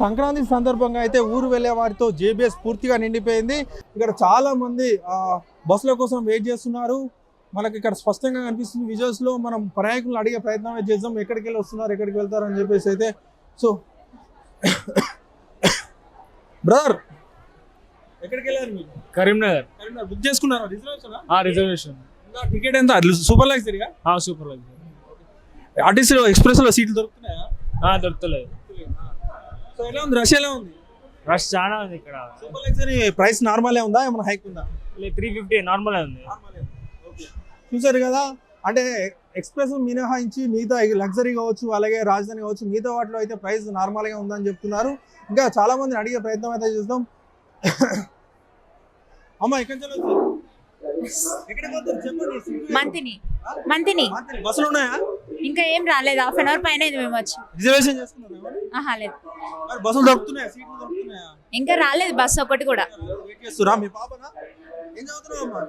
సంక్రాంతి సందర్భంగా అయితే ఊరు వెళ్ళే వారితో జేబీఎస్ పూర్తిగా నిండిపోయింది. ఇక్కడ చాలా మంది బస్సుల కోసం వెయిట్ చేస్తున్నారు. మనకి ఇక్కడ స్పష్టంగా కనిపిస్తుంది విజువల్స్లో మనం ప్రయాణికులను అడిగే ప్రయత్నం చేద్దాం. ఎక్కడికి వెళ్ళి వస్తున్నారు ఎక్కడికి వెళ్తారు అని చెప్పేసి అయితే. సో బ్రదర్ ఎక్కడికి వెళ్ళారు మీరు? కరీంనగర్. కరీంనగర్. బుక్ చేసుకున్నారా? రిజర్వేషన్ టికెట్ ఎంత? సూపర్ లగ్జరీగా సూపర్ లగ్జరీ. ఆర్టీసీ ఎక్స్ప్రెస్లో సీట్లు దొరుకుతున్నాయా? దొరుకుతలేదు. సో ఎలా ఉంది? రష్ ఎలా ఉంది? రష్ చాలా ఉంది ఇక్కడ. సూపర్ లగ్జరీ ప్రైస్ నార్మలే ఉందా? ఏమైనా హైక్ ఉందా? త్రీ ఫిఫ్టీ నార్మల్ ఉంది. చూసారు కదా? అంటే ఎక్స్ప్రెస్ మినహాయించి మిగతా లగ్జరీ కావచ్చు అలాగే రాజధాని కావచ్చు మిగతా వాటిలో అయితే ప్రైస్ నార్మల్గా ఉందని చెప్తున్నారు. ఇంకా చాలా మందిని అడిగే ప్రయత్నం అయితే చేస్తాం అమ్మ ఎక్కడి నుంచి మంతిని. మంతిని. బస్సులు ఉన్నాయా? ఇంకా ఏం రాలేదు. హాఫ్ అన్ అవర్ పైన ఇది మేము వచ్చి రిజర్వేషన్ చేసుకున్నారా ఆహా లేదు. మరి బస్సులు దొరుకుతున్నాయా? సీట్లు దొరుకుతున్నాయా? ఇంకా రాలేదు. బస్సు ఒకటి కూడా. వెయిట్ చేస్తురా? మీ పాపనా? ఏం చదువుతున్నావు అమ్మా?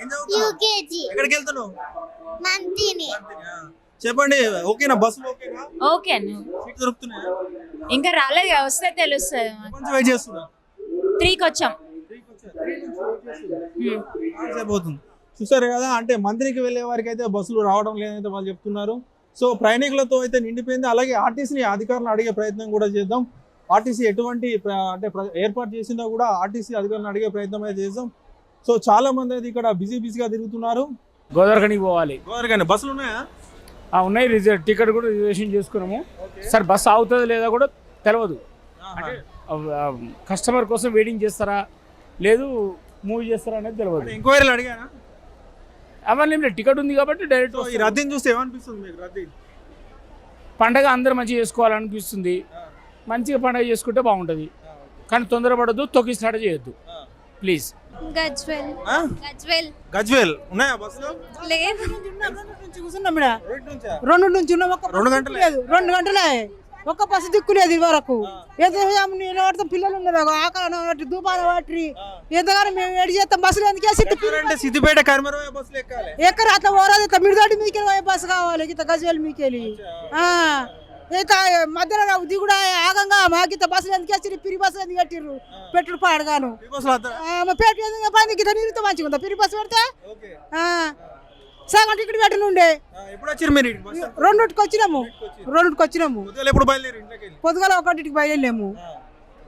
ఏం చదువుతున్నావు? యూకేజీ. ఎక్కడికి వెళ్తున్నావు? మంతిని అంతేనా? చెప్పండి. ఓకేనా? బస్సులు ఓకేనా? ఓకే అన్న. సీట్లు దొరుకుతున్నాయా? ఇంకా రాలేదు. కదా, వస్తే తెలుస్తుంది కొంచెం వెయిట్ చేస్తున్నా త్రీకి వచ్చాం. ఉమ్. సేపు అవుతుంది. చూసారు కదా అంటే మంత్రికి వెళ్ళే వారికి అయితే బస్సులు రావడం లేదైతే వాళ్ళు చెప్తున్నారు. సో ప్రయాణికులతో అయితే నిండిపోయింది. అలాగే ఆర్టీసీని అధికారులను అడిగే ప్రయత్నం కూడా చేద్దాం. ఆర్టీసీ ఎటువంటి అంటే ఏర్పాటు చేసిందో కూడా ఆర్టీసీ అధికారులను అడిగే ప్రయత్నం అయితే చేద్దాం. సో చాలా మంది అయితే ఇక్కడ బిజీ బిజీగా తిరుగుతున్నారు. గోదావరిఖనికి పోవాలి. గోదావరి బస్సులు ఉన్నాయా? ఆ ఉన్నాయి రిజర్వ్ టికెట్ కూడా రిజర్వేషన్ చేసుకున్నాము. సార్ బస్ అవుతుందో లేదా కూడా తెలియదు కస్టమర్ కోసం వెయిటింగ్ చేస్తారా? లేదు మూవ్ చేస్తారా అనేది తెలియదు ఎంక్వైరీలు అడిగానా అవన్నీ లేదు. టికెట్ ఉంది కాబట్టి డైరెక్ట్ ఈ రద్దీని చూస్తే ఏమనిపిస్తుంది మీకు రద్దీ? పండగ అందరు మంచిగా చేసుకోవాలనిపిస్తుంది. మంచిగా పండగ చేసుకుంటే బాగుంటుంది. కానీ తొందరపడద్దు తొక్కి స్టార్ట్ చేయొద్దు ప్లీజ్. గజ్వెల్. ఆ? గజ్వెల్. గజ్వేల్. ఉన్నాయా బస్సులు? లేదు. నుంచి కూర్చున్నాం ఈడ. రేట్ నుంచా? రెండు నుంచి ఉన్నాం. ఒక్క రెండు బస్సు గంటలే? లేదు. రెండు గంటలే. ఒక్క బస్సు దిక్కు లేదు ఇది వరకు ఏదో నేను పిల్లలు ఉన్నారు ఆకలి దూపాలు వాటి ఎంతగానో మేము ఏడు చేస్తాం బస్సులు ఎందుకే సిద్దిపేట ఎక్కడ అట్లా ఓరాదు ఇట్లా మిడిదాటి మీకెళ్ళి పోయే బస్సు కావాలి ఇట్లా గజవేలు మీకెళ్ళి ఇక మధ్యలో దిగుడా ఆగంగా మాకు ఇంత బస్సులు ఎందుకు వేసి పిరి బస్సులు ఎందుకు కట్టిర్రు? పెట్టుడు పాడగాను ఈ బస్సులు వద్దా? ఆ, మా పేట ఎందుకు పని గిట్ట నీరుతో మంచిగా ఉందా? పిరి బస్సు పెడితే? సగం టికెట్ పెట్టను ఉండే ఆ, ఎప్పుడు వచ్చారు మీరు రెండుకి వచ్చినాము. రెండుకి వచ్చినాము. ఎప్పుడు బయలుదేరి ఇంట్లోకి వెళ్ళి? పొద్దుగాల ఒకటికి బయలుదేరాము.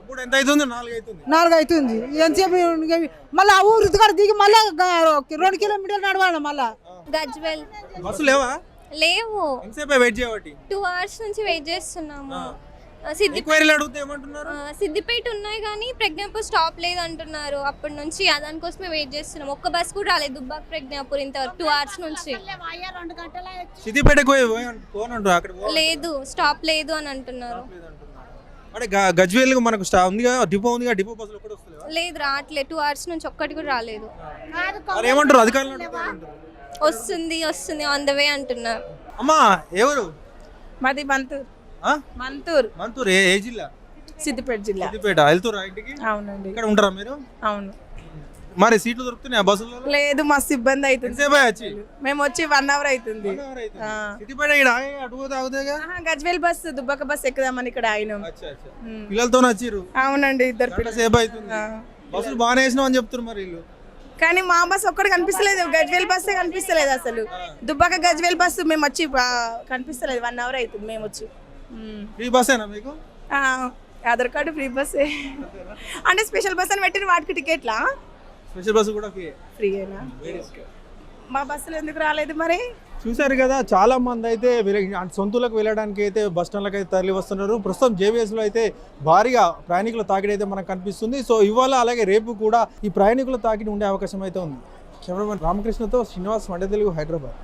ఇప్పుడు ఎంత అవుతుంది? నాలుగు అవుతుంది. నాలుగు అవుతుంది. ఎంతసేపు మళ్ళీ ఆ ఊరు కాడ దిగి మళ్ళీ రెండు కిలోమీటర్లు నడవాలి మళ్ళా. గజ్వెల్. బస్సు లేవా? లేవు. ఎంతసేపు వెయిట్ చేయబట్టి? టూ అవర్స్ నుంచి వెయిట్ చేస్తున్నాము. ఆ, సిద్ది ఎంక్వైరీలు అడిగితే ఏమంటున్నారు? ఆ, సిద్దిపేట ఉన్నాయి కానీ ప్రజ్ఞాపూర్ స్టాప్ లేదు అంటున్నారు అప్పటి నుంచి ఆ దానికోసమే వెయిట్ చేస్తున్నాం. ఒక్క బస్ కూడా రాలేదు దుబ్బాక్ ప్రజ్ఞాపూర్ ఇంతవరకు. టూ అవర్స్ నుంచి. సిద్దిపేటకు పోయి పోయి అంటు- పోనంటారు అక్కడ పో- లేదు స్టాప్ లేదు అని అంటున్నారు. లేదంటున్నారు. అంటే గ- గజ్వేల్ మనకు స్టా ఉందిగా డిపో ఉందిగా డిపో బస్సులు కూడా వస్తలేవా? లేదు రావట్లేదు. టూ అవర్స్ నుంచి ఒక్కటి కూడా రాలేదు. మరి ఏమంటారు? అధికారులు అడిగితే ఏమంటారు? వస్తుంది వస్తుంది ఆన్ ద వే అంటున్నారు. అమ్మా ఎవరు? మాది మంతూర్ ఆ? మంతూర్. మంతూరు ఏ ఏ జిల్లా? సిద్దిపేట జిల్లా. సిద్దిపేట వెళ్తురా ఇంటికి? అవునండి. ఇక్కడ ఉంటారా మీరు? అవును. మరి సీట్లు దొరుకుతున్నాయా బస్సులలో? లేదు మస్తు ఇబ్బంది అవుతుంది వచ్చి? మేము వచ్చి వన్ అవర్ అవుతుంది. సిద్దిపేట ఇక్కడ ఆగుతాయిగా? ఆహా, గజ్వేల్ బస్ దుబ్బక బస్ ఎక్కుదామని ఇక్కడ ఉమ్. పిల్లలతో వచ్చిర్రు? అవునండి ఇద్దరు పిల్లలు. సేపు అవుతుంది. బస్సులు బాగానే వేసినాం అని చెప్తున్నారు మరి వీళ్ళు. కానీ మా బస్ ఒక్కటి కనిపిస్తలేదు. గజ్వేల్ బస్సే కనిపిస్తలేదు అసలు. దుబ్బాక గజ్వేల్ బస్సు మేము వచ్చి కనిపిస్తలేదు. వన్ అవర్ అవుతుంది మేము వచ్చి. ఫ్రీ బస్సేనా మీకు? ఆ, ఆధార్ కార్డు ఫ్రీ బస్సే. అంటే స్పెషల్ బస్ అని పెట్టిన వాటికి టికెట్లా? స్పెషల్ బస్సు కూడా ఫ్రీ ఫ్రీయేనా? మా బస్సులు ఎందుకు రాలేదు మరి? చూశారు కదా చాలా మంది అయితే సొంతూలకు వెళ్ళడానికి అయితే బస్ స్టాండ్లకు అయితే తరలి వస్తున్నారు. ప్రస్తుతం జేబీఎస్లో అయితే భారీగా ప్రయాణికుల తాకిడి అయితే మనకు కనిపిస్తుంది. సో ఇవాళ అలాగే రేపు కూడా ఈ ప్రయాణికుల తాకిడి ఉండే అవకాశం అయితే ఉంది. కెమెరామెన్ రామకృష్ణతో శ్రీనివాస్ మండే తెలుగు హైదరాబాద్.